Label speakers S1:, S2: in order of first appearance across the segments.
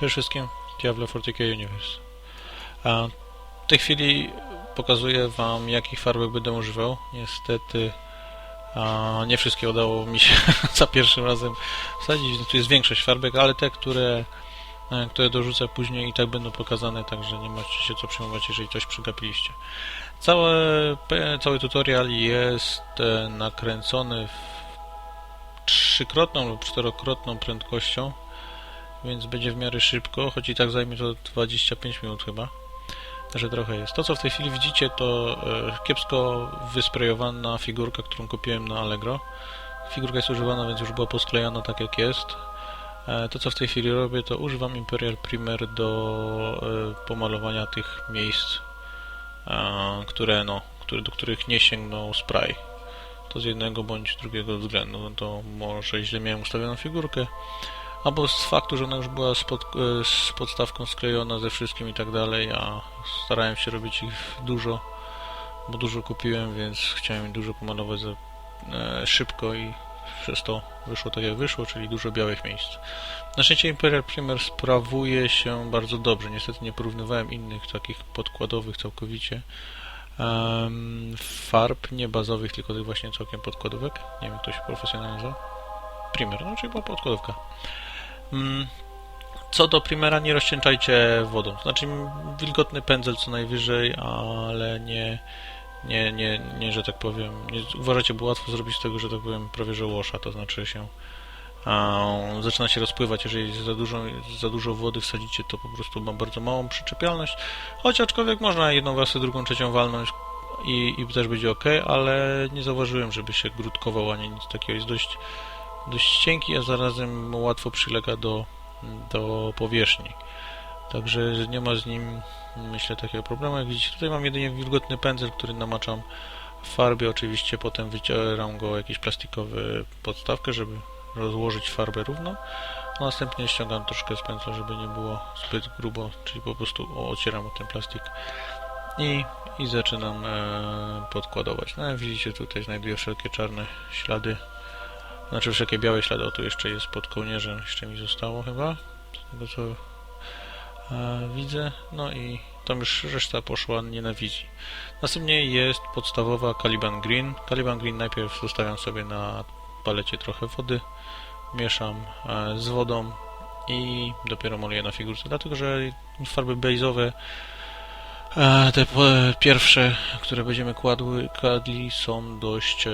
S1: Cześć wszystkim, Diablo 40k Universe. A w tej chwili pokazuję Wam, jakich farbek będę używał. Niestety nie wszystkie udało mi się za pierwszym razem wsadzić. Tu jest większość farbek, ale te, które, e, które dorzucę później i tak będą pokazane, także nie macie się co przejmować, jeżeli coś przegapiliście. Całe, pe- cały tutorial jest e, nakręcony w trzykrotną lub czterokrotną prędkością więc będzie w miarę szybko, choć i tak zajmie to 25 minut chyba. Także trochę jest. To, co w tej chwili widzicie, to e, kiepsko wysprejowana figurka, którą kupiłem na Allegro. Figurka jest używana, więc już była posklejana tak jak jest. E, to, co w tej chwili robię, to używam Imperial Primer do e, pomalowania tych miejsc, które, no, które, do których nie sięgnął spray. To z jednego bądź drugiego względu. No to może źle miałem ustawioną figurkę, albo z faktu, że ona już była z, pod, e, z podstawką sklejona ze wszystkim i tak dalej, a starałem się robić ich dużo, bo dużo kupiłem, więc chciałem dużo pomalować za, e, szybko i przez to wyszło tak jak wyszło, czyli dużo białych miejsc. Na szczęście Imperial Primer sprawuje się bardzo dobrze. Niestety nie porównywałem innych takich podkładowych całkowicie em, farb, nie bazowych, tylko tych właśnie całkiem podkładówek. Nie wiem, jak to się profesjonalnie nazywa. Primer, no czyli była podkładówka. Mm, Co do primera, nie rozcieńczajcie wodą. Znaczy wilgotny pędzel co najwyżej, ale nie, nie, nie, nie że tak powiem, nie uważajcie, bo łatwo zrobić z tego, że tak powiem, prawie że łosza, to znaczy się zaczyna się rozpływać, jeżeli za dużo, za dużo wody wsadzicie, to po prostu ma bardzo małą przyczepialność, choć aczkolwiek można jedną wersję, drugą, trzecią walnąć i, i też będzie ok, ale nie zauważyłem, żeby się grudkował ani nic takiego, jest dość dość cienki, a zarazem łatwo przylega do, do powierzchni. Także nie ma z nim, myślę, takiego problemu. Jak widzicie, tutaj mam jedynie wilgotny pędzel, który namaczam w farbie. Oczywiście potem wycieram go jakiś plastikowy podstawkę, żeby rozłożyć farbę równo. A następnie ściągam troszkę z pędzla, żeby nie było zbyt grubo, czyli po prostu ocieram o ten plastik i, i zaczynam e, podkładować. No jak widzicie, tutaj znajduję wszelkie czarne ślady znaczy wszelkie białe ślady, o tu jeszcze jest pod kołnierzem, jeszcze mi zostało chyba, z tego co e, widzę, no i tam już reszta poszła nie na wizji. Następnie jest podstawowa Caliban Green. Caliban Green najpierw zostawiam sobie na palecie trochę wody, mieszam e, z wodą i dopiero maluję na figurce, dlatego że farby base'owe Te pierwsze, które będziemy kładły, kładli są dość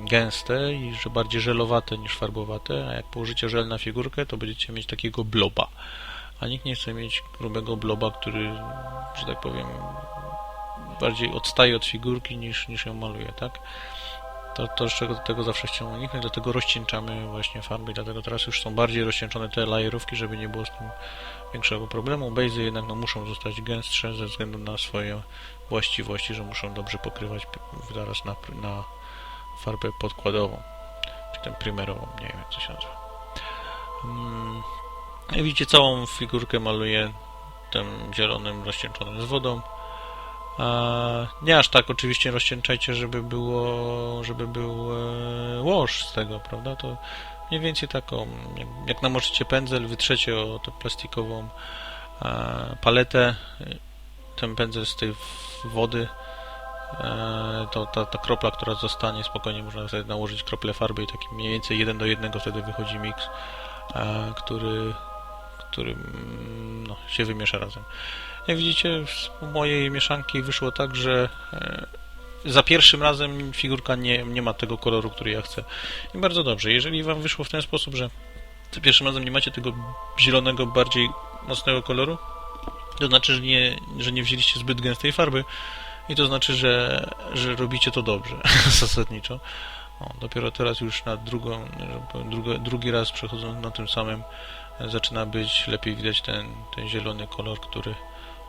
S1: gęste i że bardziej żelowate niż farbowate, a jak położycie żel na figurkę, to będziecie mieć takiego bloba. A nikt nie chce mieć grubego bloba, który, że tak powiem, bardziej odstaje od figurki niż, niż ją maluje, tak? To, to czego tego zawsze chciałem uniknąć, dlatego rozcieńczamy właśnie farby, dlatego teraz już są bardziej rozcieńczone te lajerówki, żeby nie było z tym większego problemu. Bazy jednak no, muszą zostać gęstsze ze względu na swoje właściwości, że muszą dobrze pokrywać zaraz na, na farbę podkładową, czy tę primerową, nie wiem jak to się nazywa. Mm, jak widzicie, całą figurkę maluję tym zielonym rozcieńczonym z wodą. Nie aż tak oczywiście rozcieńczajcie, żeby było, żeby był e, łoż z tego, prawda? To mniej więcej taką, jak, namoczycie pędzel, wytrzecie o tę plastikową e, paletę, ten pędzel z tej wody, e, to ta, ta kropla, która zostanie, spokojnie można sobie nałożyć kroplę farby i taki mniej więcej jeden do jednego wtedy wychodzi miks, który, który mm, no, się wymiesza razem. Jak widzicie, z mojej mieszanki wyszło tak, że e, za pierwszym razem figurka nie, nie ma tego koloru, który ja chcę. I bardzo dobrze. Jeżeli Wam wyszło w ten sposób, że za pierwszym razem nie macie tego zielonego, bardziej mocnego koloru, to znaczy, że nie, że nie wzięliście zbyt gęstej farby i to znaczy, że, że robicie to dobrze, zasadniczo. O, dopiero teraz już na drugą, drugi, drugi raz przechodząc na tym samym zaczyna być lepiej widać ten, ten zielony kolor, który,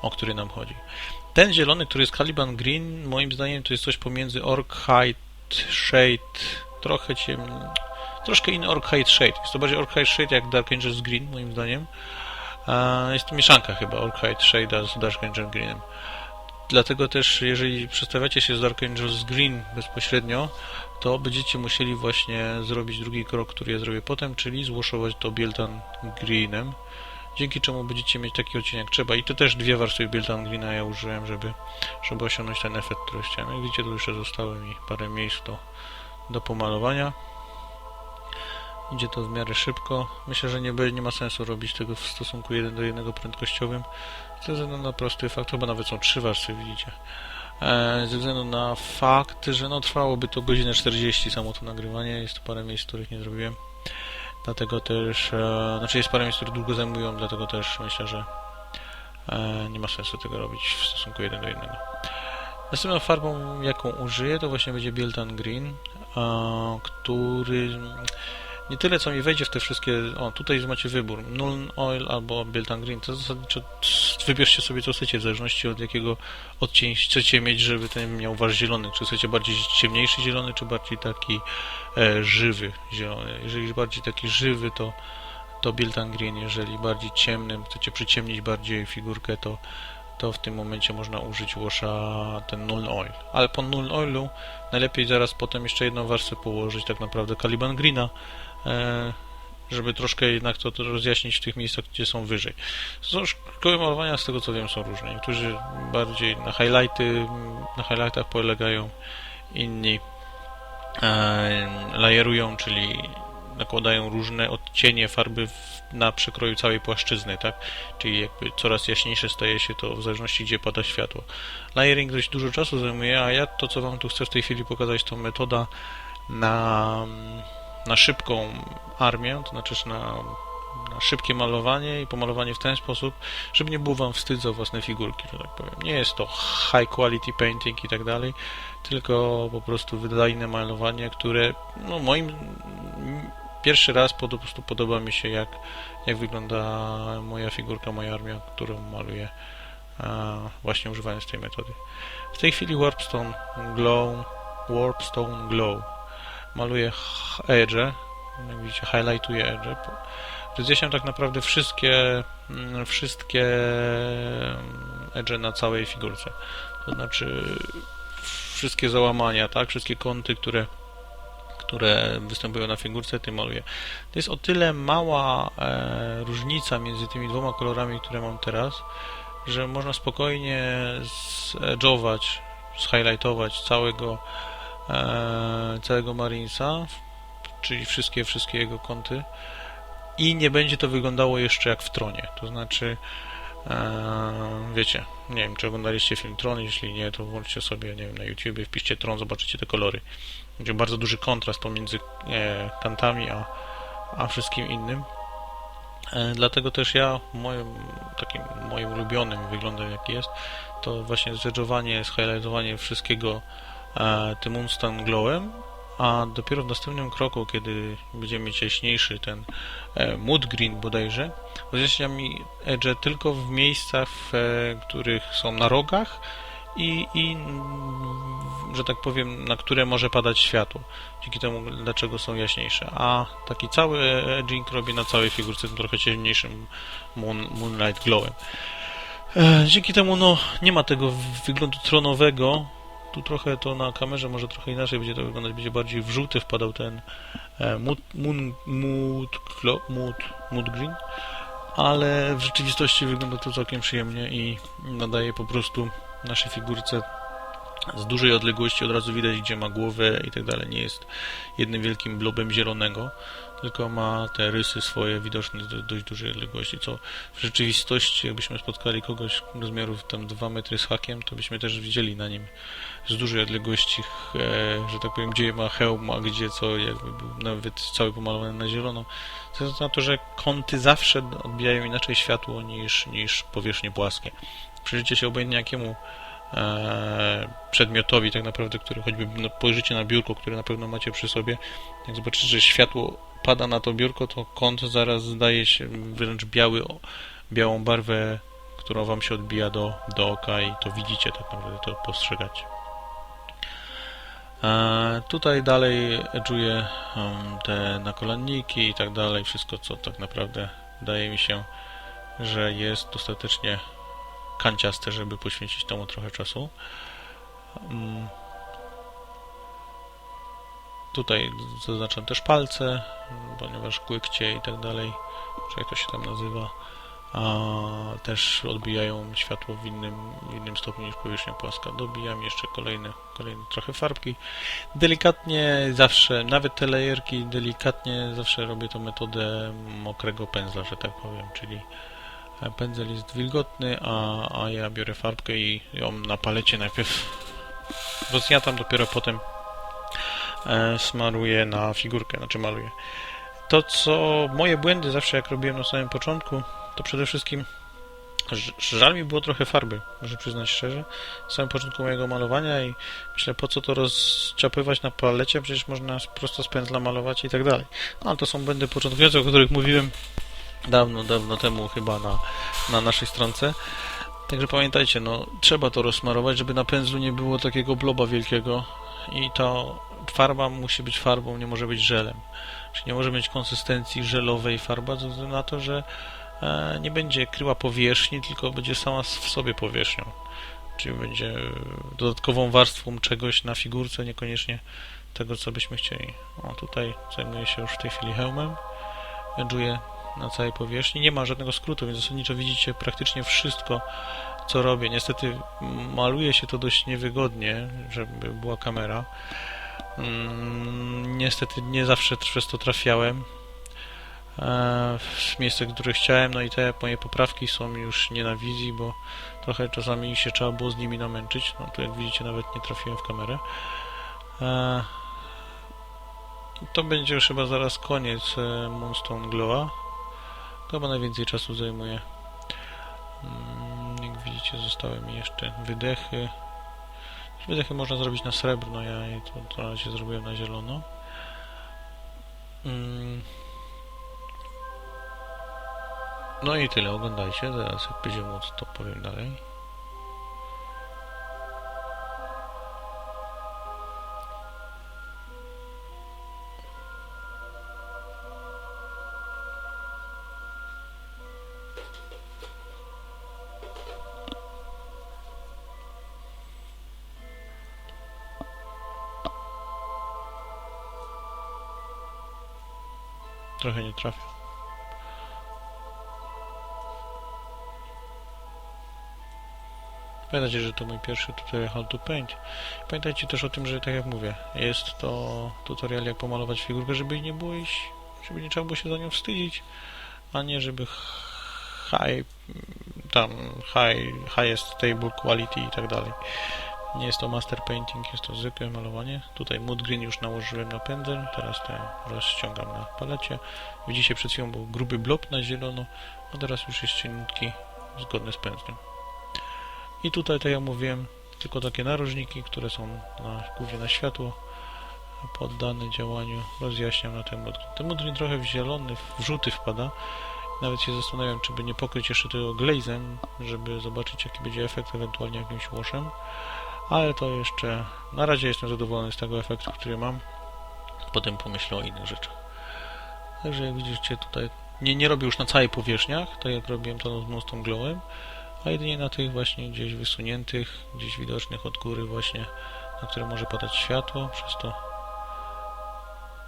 S1: o który nam chodzi. Ten zielony, który jest Caliban Green, moim zdaniem to jest coś pomiędzy Orchide Shade, trochę ciem... troszkę inny Orchide Shade. Jest to bardziej Orchide Shade jak Dark Angels Green, moim zdaniem. Jest to mieszanka chyba Orchide Shade z Dark Angel Greenem. Dlatego też, jeżeli przestawiacie się z Dark Angels Green bezpośrednio, to będziecie musieli właśnie zrobić drugi krok, który ja zrobię potem, czyli złoszować to Bieltan Greenem dzięki czemu będziecie mieć taki odcień jak trzeba. I to też dwie warstwy Build Greena ja użyłem, żeby, żeby osiągnąć ten efekt, który chciałem. Jak widzicie, tu jeszcze zostało mi parę miejsc do, do pomalowania. Idzie to w miarę szybko. Myślę, że nie, nie ma sensu robić tego w stosunku 1 do 1 prędkościowym. Ze względu na prosty fakt, chyba nawet są trzy warstwy, widzicie. E, ze względu na fakt, że no trwałoby to godzinę 40 samo to nagrywanie. Jest to parę miejsc, których nie zrobiłem. Dlatego też, e, znaczy jest parę miejsc, które długo zajmują, dlatego też myślę, że e, nie ma sensu tego robić w stosunku 1 do 1. Następną farbą, jaką użyję, to właśnie będzie Biltan Green, e, który nie tyle, co mi wejdzie w te wszystkie... O, tutaj macie wybór. Null Oil albo Biltan Green. To zasadniczo wybierzcie sobie, co chcecie, w zależności od jakiego odcień chcecie mieć, żeby ten miał wasz zielony. Czy chcecie bardziej ciemniejszy zielony, czy bardziej taki e, żywy zielony. Jeżeli bardziej taki żywy, to to Biltan Green. Jeżeli bardziej ciemnym, chcecie przyciemnić bardziej figurkę, to to w tym momencie można użyć washa ten Null Oil. Ale po Null Oilu najlepiej zaraz potem jeszcze jedną warstwę położyć, tak naprawdę Caliban Greena, żeby troszkę jednak to, to rozjaśnić w tych miejscach, gdzie są wyżej. Są szkoły malowania, z tego co wiem, są różne. Niektórzy bardziej na highlighty, na highlightach polegają, inni e, layerują, czyli nakładają różne odcienie farby w, na przekroju całej płaszczyzny, tak? Czyli jakby coraz jaśniejsze staje się to w zależności gdzie pada światło. Layering dość dużo czasu zajmuje, a ja to co Wam tu chcę w tej chwili pokazać to metoda na, na szybką armię, to znaczy na, na szybkie malowanie i pomalowanie w ten sposób, żeby nie było Wam wstyd za własne figurki, że tak powiem. Nie jest to high quality painting i tak dalej, tylko po prostu wydajne malowanie, które no moim pierwszy raz po prostu podoba mi się jak, jak wygląda moja figurka, moja armia, którą maluję właśnie używając tej metody. W tej chwili Warpstone Glow Warpstone Glow maluję edge, jak widzicie highlightuje edge. Rozjaśniam tak naprawdę wszystkie mm, wszystkie edge na całej figurce. To znaczy wszystkie załamania, tak, wszystkie kąty, które które występują na figurce, tym maluję. To jest o tyle mała e, różnica między tymi dwoma kolorami, które mam teraz, że można spokojnie zedżować, zhighlightować całego całego Marinesa, czyli wszystkie, wszystkie jego kąty i nie będzie to wyglądało jeszcze jak w tronie. To znaczy Eee, wiecie, nie wiem, czy oglądaliście film Tron, jeśli nie, to włączcie sobie, nie wiem, na YouTubie, wpiszcie Tron, zobaczycie te kolory. Będzie bardzo duży kontrast pomiędzy e, kantami, a, a wszystkim innym. E, dlatego też ja, moim, takim moim ulubionym wyglądem jaki jest, to właśnie zedżowanie, zhighlightowanie wszystkiego e, tym Moonstone Glowem, a dopiero w następnym kroku, kiedy będziemy mieć jaśniejszy ten e, mood green bodajże, rozjaśnia mi edge tylko w miejscach, w e, których są na rogach i, i że tak powiem, na które może padać światło. Dzięki temu, dlaczego są jaśniejsze. A taki cały edging robię na całej figurce tym trochę ciemniejszym moon, Moonlight Glowem. E, dzięki temu no, nie ma tego wyglądu tronowego, tu trochę to na kamerze może trochę inaczej będzie to wyglądać, będzie bardziej w żółty wpadał ten e, mood, moon, mood, mood, mood green, ale w rzeczywistości wygląda to całkiem przyjemnie i nadaje po prostu naszej figurce z dużej odległości od razu widać, gdzie ma głowę i tak dalej. Nie jest jednym wielkim blobem zielonego, tylko ma te rysy swoje widoczne z dość dużej odległości, co w rzeczywistości, jakbyśmy spotkali kogoś rozmiarów tam 2 metry z hakiem, to byśmy też widzieli na nim z dużej odległości, e, że tak powiem, gdzie ma hełm, a gdzie co, jakby był nawet cały pomalowany na zielono. Ze względu na to, że kąty zawsze odbijają inaczej światło niż, niż powierzchnie płaskie. Przyjrzyjcie się obojętnie jakiemu e, przedmiotowi tak naprawdę, który choćby no, spojrzycie na biurko, które na pewno macie przy sobie, jak zobaczycie, że światło pada na to biurko, to kąt zaraz zdaje się wręcz biały, białą barwę, którą wam się odbija do, do oka i to widzicie tak naprawdę, to postrzegacie. E, tutaj dalej edżuję um, te nakolanniki i tak dalej, wszystko co tak naprawdę wydaje mi się, że jest dostatecznie kanciaste, żeby poświęcić temu trochę czasu. Um, tutaj zaznaczam też palce, ponieważ kłykcie i tak dalej, czy jak to się tam nazywa. a też odbijają światło w innym, w innym stopniu niż powierzchnia płaska. Dobijam jeszcze kolejne, kolejne trochę farbki. Delikatnie zawsze, nawet te lajerki, delikatnie zawsze robię tą metodę mokrego pędzla, że tak powiem, czyli pędzel jest wilgotny, a, a ja biorę farbkę i ją na palecie najpierw rozjatam, dopiero potem smaruję na figurkę, znaczy maluję. To, co moje błędy zawsze jak robiłem na samym początku, to przede wszystkim żal mi było trochę farby, muszę przyznać szczerze, na samym początku mojego malowania i myślę, po co to rozciapywać na palecie, przecież można prosto z pędzla malować i tak dalej. No, to są błędy początkujące, o których mówiłem dawno, dawno temu chyba na, na naszej stronce. Także pamiętajcie, no trzeba to rozsmarować, żeby na pędzlu nie było takiego bloba wielkiego i to farba musi być farbą, nie może być żelem. Czyli nie może mieć konsystencji żelowej farba, ze względu na to, że e, nie będzie kryła powierzchni, tylko będzie sama w sobie powierzchnią. Czyli będzie dodatkową warstwą czegoś na figurce, niekoniecznie tego, co byśmy chcieli. O, tutaj zajmuję się już w tej chwili hełmem. Edżuję na całej powierzchni. Nie ma żadnego skrótu, więc zasadniczo widzicie praktycznie wszystko, co robię. Niestety maluje się to dość niewygodnie, żeby była kamera. Mm, niestety nie zawsze przez to trafiałem e, w miejsce, które chciałem, no i te moje poprawki są już nie na wizji, bo trochę czasami się trzeba było z nimi namęczyć. No tu jak widzicie nawet nie trafiłem w kamerę. E, to będzie już chyba zaraz koniec e, Moonstone Glow'a. To chyba najwięcej czasu zajmuje. Mm, jak widzicie, zostały mi jeszcze wydechy. Wydechy można zrobić na srebrno, ja to, to na zrobiłem na zielono. Mm. No i tyle, oglądajcie, zaraz jak będzie móc to powiem dalej. Pamiętajcie, że to mój pierwszy tutorial How to Paint. Pamiętajcie też o tym, że tak jak mówię, jest to tutorial jak pomalować figurkę, żeby nie było iść, żeby nie trzeba było się za nią wstydzić, a nie żeby high, tam high, highest table quality i tak dalej. Nie jest to master painting, jest to zwykłe malowanie. Tutaj mood green już nałożyłem na pędzel, teraz te rozciągam na palecie. Widzicie przed chwilą był gruby blob na zielono, a teraz już jest cieniutki, zgodny z pędzlem. I tutaj, tak jak mówiłem, tylko takie narożniki, które są na, głównie na światło, poddane działaniu, rozjaśniam na ten mood green. Ten mood green trochę w zielony, w żółty wpada. Nawet się zastanawiam, czy by nie pokryć jeszcze tego glazem, żeby zobaczyć, jaki będzie efekt, ewentualnie jakimś łosem ale to jeszcze na razie jestem zadowolony z tego efektu, który mam. Potem pomyślę o innych rzeczach. Także jak widzicie tutaj nie, nie robię już na całej powierzchniach, tak jak robiłem to z mostą glowem, a jedynie na tych właśnie gdzieś wysuniętych, gdzieś widocznych od góry właśnie, na które może padać światło, przez to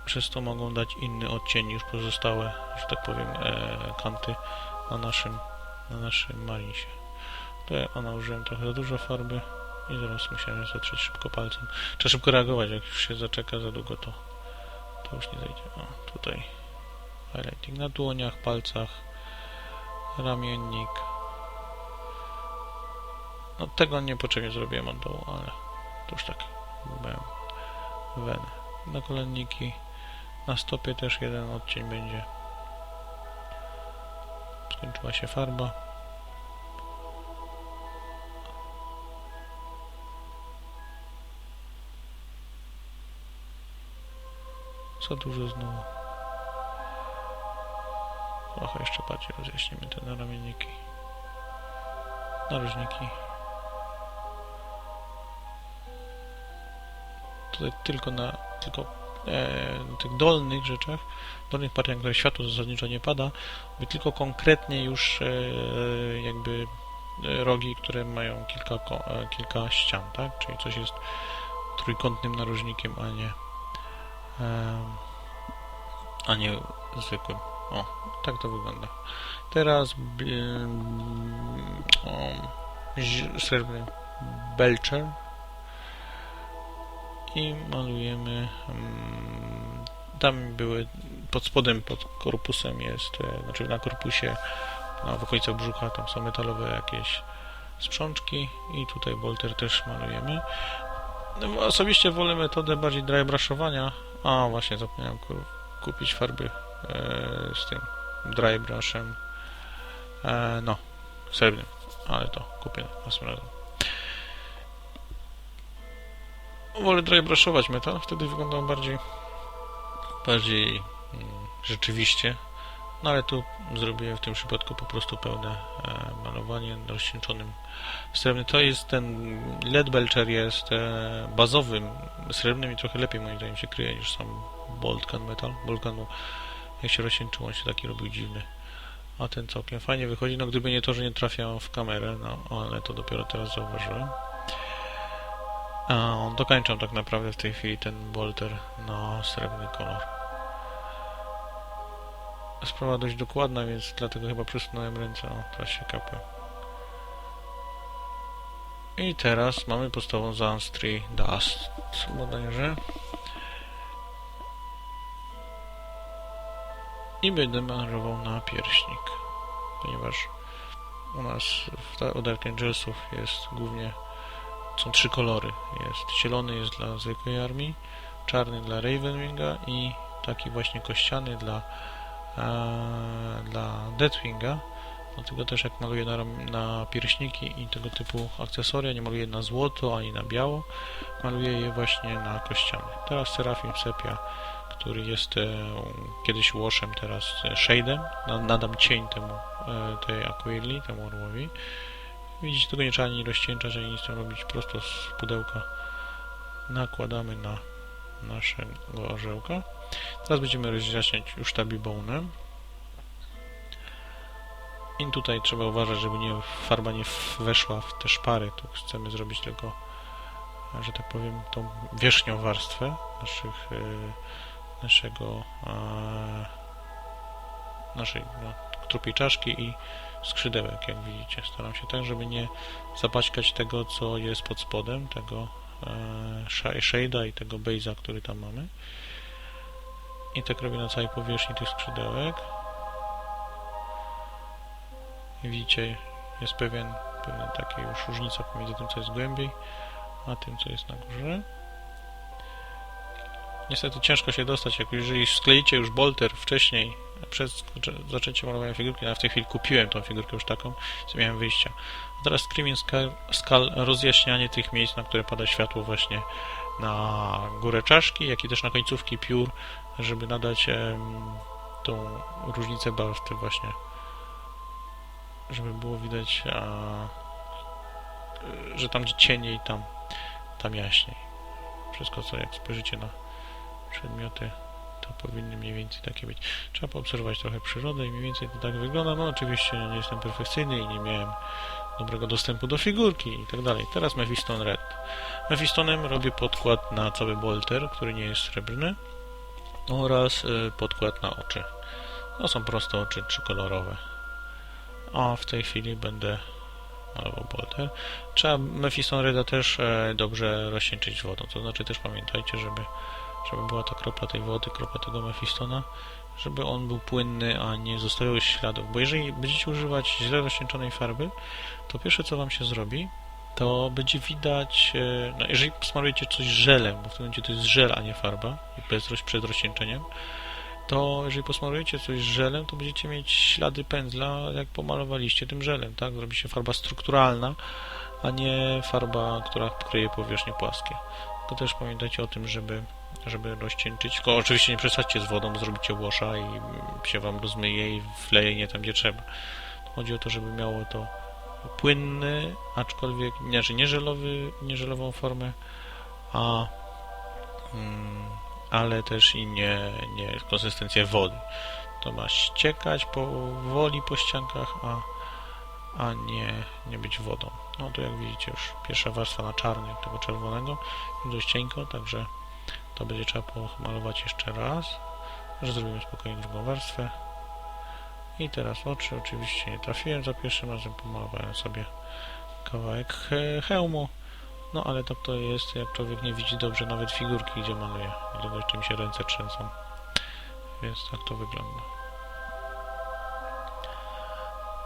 S1: przez to mogą dać inny odcień niż pozostałe, że tak powiem, e, kanty na naszym, na naszym malinsie. Tutaj ona użyłem trochę za dużo farby, i zaraz musiałem zatrzeć szybko palcem. Trzeba szybko reagować, jak już się zaczeka za długo, to, to już nie zejdzie. O, tutaj highlighting na dłoniach, palcach, ramiennik. No tego niepotrzebnie zrobiłem od dołu, ale to już tak byłem wenę. Na kolenniki, na stopie też jeden odcień będzie. Skończyła się farba. Za dużo znowu. Trochę jeszcze bardziej rozjaśnimy te naramienniki. Narożniki. Tutaj tylko na tylko e, tych dolnych rzeczach, dolnych partiach, które światło zasadniczo nie pada, by tylko konkretnie już e, jakby e, rogi, które mają kilka, e, kilka ścian, tak? Czyli coś jest trójkątnym narożnikiem, a nie a nie zwykłym. O, tak to wygląda. Teraz zi- srebrny belcher i malujemy tam były pod spodem, pod korpusem jest, e, znaczy na korpusie no, w okolicach brzucha tam są metalowe jakieś sprzączki i tutaj bolter też malujemy. No, osobiście wolę metodę bardziej dry brushowania. A właśnie zapomniałem ku- kupić farby e, z tym dry brushem. E, no, srebrnym, ale to kupię następnym razem. Wolę dry brushować metal, wtedy wygląda on bardziej bardziej mm, rzeczywiście. No ale tu zrobiłem w tym przypadku po prostu pełne e, malowanie rozcieńczonym srebrnym. To jest ten LED Belcher jest e, bazowym srebrnym i trochę lepiej moim zdaniem się kryje niż sam Bolt Can Metal. Bolt Can, jak się rozcieńczył, on się taki robił dziwny. A ten całkiem fajnie wychodzi, no gdyby nie to, że nie trafiał w kamerę, no ale to dopiero teraz zauważyłem. A, dokańczam tak naprawdę w tej chwili ten bolter na srebrny kolor. Sprawa dość dokładna, więc dlatego chyba przesunąłem ręce. O, teraz się kapę. I teraz mamy podstawową Zans 3 Dust bodajże. I będę marował na pierśnik, ponieważ u nas w Dark Angelsów jest głównie są trzy kolory. Jest zielony jest dla zwykłej armii, czarny dla Ravenwinga i taki właśnie kościany dla dla Deathwinga. Dlatego też jak maluję na, na pierśniki i tego typu akcesoria, nie maluję na złoto ani na biało, maluję je właśnie na kościany. Teraz Serafim Sepia, który jest e, kiedyś łoshem, teraz e, shade'em. Na- Nadam cień temu e, tej aquili, temu orłowi. Widzicie, tego nie trzeba ani rozcieńczać, ani nic tam robić, prosto z pudełka nakładamy na naszego orzełka. Teraz będziemy rozjaśniać już tabibonem. I tutaj trzeba uważać, żeby nie, farba nie weszła w te szpary. Tu chcemy zrobić tylko, że tak powiem, tą wierzchnią warstwę naszych, e, naszego e, naszej no, trupiej czaszki i skrzydełek, jak widzicie. Staram się tak, żeby nie zapaćkać tego, co jest pod spodem, tego shade'a i tego base'a, który tam mamy. I tak robię na całej powierzchni tych skrzydełek. I widzicie, jest pewien, pewna taka już różnica pomiędzy tym, co jest głębiej, a tym, co jest na górze. Niestety ciężko się dostać, jak jeżeli skleicie już bolter wcześniej, przed zaczę- zaczęciem malowania figurki, a w tej chwili kupiłem tą figurkę już taką, co miałem wyjścia. A teraz Screaming Skal, skal rozjaśnianie tych miejsc, na które pada światło właśnie na górę czaszki, jak i też na końcówki piór, żeby nadać tą różnicę barw, te właśnie, żeby było widać, a, że tam gdzie cieniej, tam, tam jaśniej. Wszystko co, jak spojrzycie na przedmioty, to powinny mniej więcej takie być. Trzeba poobserwować trochę przyrodę i mniej więcej to tak wygląda. No oczywiście nie jestem perfekcyjny i nie miałem dobrego dostępu do figurki i tak dalej. Teraz Mephiston Red. Mephistonem robię podkład na cały bolter, który nie jest srebrny oraz y, podkład na oczy. To są proste oczy trzykolorowe. A w tej chwili będę malował bolter. Trzeba Mephiston Reda też e, dobrze rozcieńczyć wodą. To znaczy też pamiętajcie, żeby, żeby była ta kropla tej wody, kropla tego Mephistona, żeby on był płynny, a nie zostawiał śladów. Bo jeżeli będziecie używać źle rozcieńczonej farby, to pierwsze co Wam się zrobi, to będzie widać, e, no jeżeli smarujecie coś żelem, bo w tym momencie to jest żel, a nie farba, i bez, przed rozcieńczeniem, to jeżeli posmarujecie coś żelem, to będziecie mieć ślady pędzla, jak pomalowaliście tym żelem, tak? Zrobi się farba strukturalna, a nie farba, która kryje powierzchnie płaskie. Tylko też pamiętajcie o tym, żeby, żeby rozcieńczyć. Tylko oczywiście nie przesadźcie z wodą, bo zrobicie łosza i się wam rozmyje i wleje nie tam, gdzie trzeba. Chodzi o to, żeby miało to płynny, aczkolwiek znaczy nie żelowy, nie żelową formę, a mm, ale też i nie, nie konsystencję wody. To ma ściekać powoli po ściankach, a, a nie, nie być wodą. No to jak widzicie już pierwsza warstwa na czarny tego czerwonego, dość cienko, także to będzie trzeba pomalować jeszcze raz, że zrobimy spokojnie drugą warstwę. I teraz oczy oczywiście nie trafiłem za pierwszym razem, pomalowałem sobie kawałek he hełmu. No ale tak to jest, jak człowiek nie widzi dobrze nawet figurki, gdzie maluje. Dlatego jeszcze mi się ręce trzęsą. Więc tak to wygląda.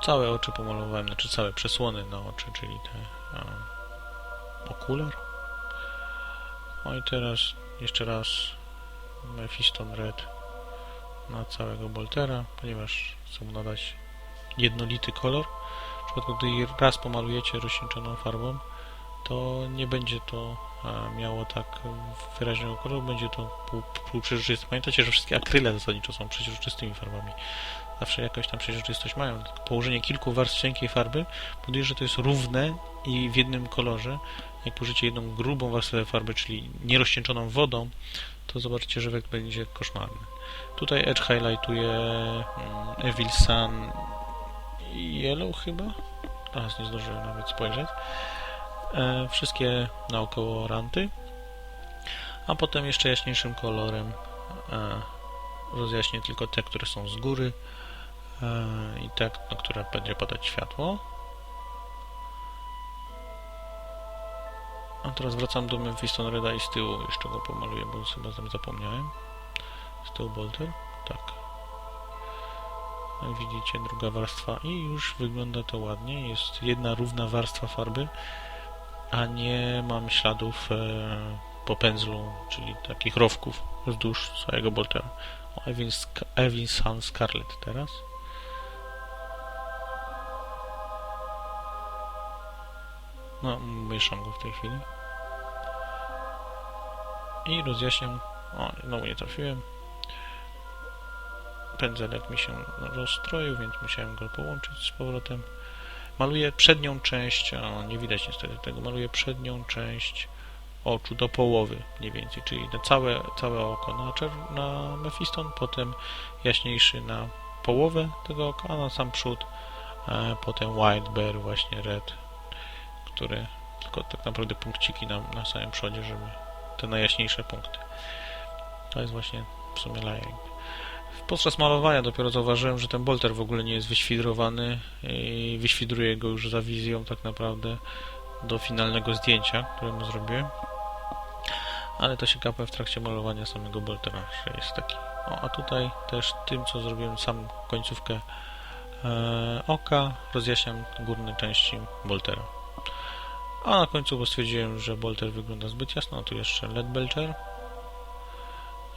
S1: Całe oczy pomalowałem, znaczy całe przesłony na oczy, czyli te a, okular. No i teraz jeszcze raz Mephiston Red na całego Boltera, ponieważ chcę mu nadać jednolity kolor. W przypadku, gdy raz pomalujecie rozcieńczoną farbą, to nie będzie to e, miało tak wyraźnego koloru, będzie to pół, półprzeźroczyste. Pamiętajcie, że wszystkie akryle zasadniczo są przeźroczystymi farbami. Zawsze jakąś tam przeźroczystość mają. Położenie kilku warstw cienkiej farby powoduje, że to jest równe i w jednym kolorze. Jak położycie jedną grubą warstwę farby, czyli nierozcieńczoną wodą, to zobaczycie, że efekt będzie koszmarny. Tutaj Edge highlightuje mm, Evil Sun Yellow chyba? Teraz nie zdążyłem nawet spojrzeć. E, wszystkie naokoło ranty. A potem jeszcze jaśniejszym kolorem e, rozjaśnię tylko te, które są z góry e, i te, na które będzie padać światło. A teraz wracam do Mephiston Reda i z tyłu jeszcze go pomaluję, bo chyba tam zapomniałem. Z tyłu bolter. Tak. Jak widzicie, druga warstwa i już wygląda to ładnie. Jest jedna równa warstwa farby, a nie mam śladów e, po pędzlu, czyli takich rowków wzdłuż całego boltera. O, Evin, Evin Sun Scarlet teraz. No, mieszam go w tej chwili. I rozjaśniam. O, znowu nie trafiłem. Pędzelek mi się rozstroił, więc musiałem go połączyć z powrotem. Maluję przednią część, o, nie widać niestety tego, maluję przednią część oczu do połowy mniej więcej, czyli na całe, całe oko na, na Mephiston, potem jaśniejszy na połowę tego oka, a na sam przód e, potem White Bear, właśnie Red, który tylko tak naprawdę punkciki na, na samym przodzie, żeby te najjaśniejsze punkty. To jest właśnie w sumie layering. Podczas malowania dopiero zauważyłem, że ten bolter w ogóle nie jest wyświdrowany i wyświdruję go już za wizją tak naprawdę do finalnego zdjęcia, które mu zrobiłem. Ale to się kapę w trakcie malowania samego boltera, że jest taki. O, a tutaj też tym, co zrobiłem sam końcówkę e, oka, rozjaśniam górne części boltera. A na końcu, bo stwierdziłem, że bolter wygląda zbyt jasno, tu jeszcze LED belcher.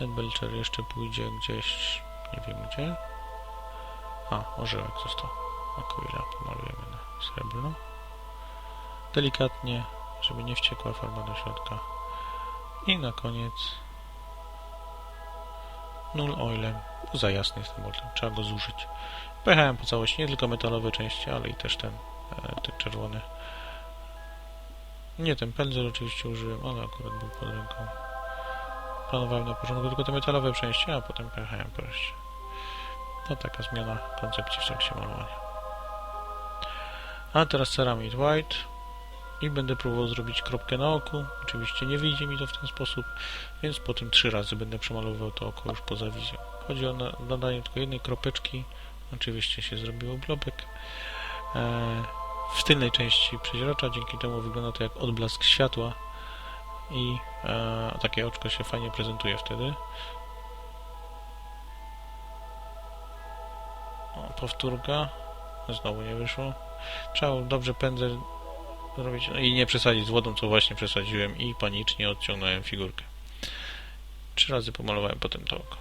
S1: LED belcher jeszcze pójdzie gdzieś nie wiem gdzie. A, orzełek został. Aquila pomalujemy na srebrno. Delikatnie, żeby nie wciekła farba do środka. I na koniec null oilem. Za jasny jest ten molten, trzeba go zużyć. Pojechałem po całości, nie tylko metalowe części, ale i też ten, e, ten czerwony. Nie, ten pędzel oczywiście użyłem, ale akurat był pod ręką. Planowałem na początku tylko te metalowe części, a potem pojechałem po reszcie. To taka zmiana koncepcji w trakcie malowania. A teraz ceramid white i będę próbował zrobić kropkę na oku. Oczywiście nie wyjdzie mi to w ten sposób, więc po tym trzy razy będę przemalowywał to oko już poza wizją. Chodzi o nadanie tylko jednej kropeczki. Oczywiście się zrobiło blobek. E, w tylnej części przeźrocza, dzięki temu wygląda to jak odblask światła i e, takie oczko się fajnie prezentuje wtedy. O, powtórka. Znowu nie wyszło. Trzeba dobrze pędzel zrobić no i nie przesadzić z wodą, co właśnie przesadziłem i panicznie odciągnąłem figurkę. Trzy razy pomalowałem potem to oko.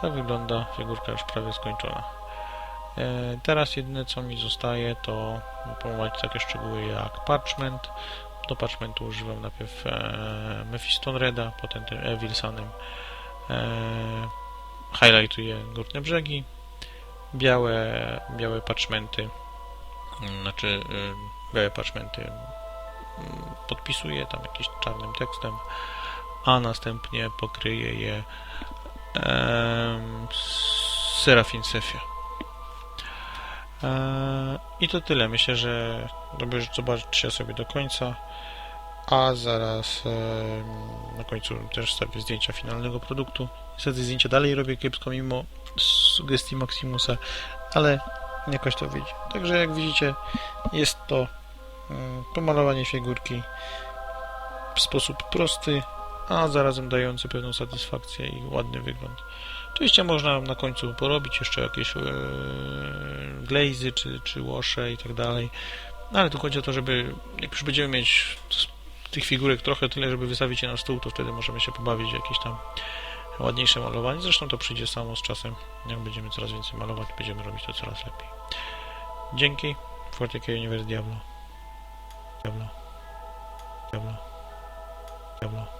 S1: Tak wygląda figurka już prawie skończona. E, teraz jedyne co mi zostaje to pomalować takie szczegóły jak parchment. Do parchmentu używam najpierw e, Mephiston Reda, potem tym Evil Sunem. E, highlightuje górne brzegi, białe, białe parchmenty, znaczy białe parchmenty mm, podpisuje tam jakimś czarnym tekstem, a następnie pokryje je um, Serafin Sefia. E, I to tyle. Myślę, że zobaczcie sobie do końca a zaraz e, na końcu też sobie zdjęcia finalnego produktu. Niestety zdjęcia dalej robię kiepsko mimo sugestii Maximusa, ale jakoś to wyjdzie. Także jak widzicie jest to mm, pomalowanie figurki w sposób prosty, a zarazem dający pewną satysfakcję i ładny wygląd. Oczywiście można na końcu porobić jeszcze jakieś e, glazy czy, czy łosze i tak dalej. No ale tu chodzi o to, żeby jak już będziemy mieć tych figurek trochę tyle, żeby wystawić je na stół, to wtedy możemy się pobawić jakieś tam ładniejsze malowanie. Zresztą to przyjdzie samo z czasem. Jak będziemy coraz więcej malować, będziemy robić to coraz lepiej. Dzięki. Forte Universe Diablo. Diablo. Diablo. Diablo.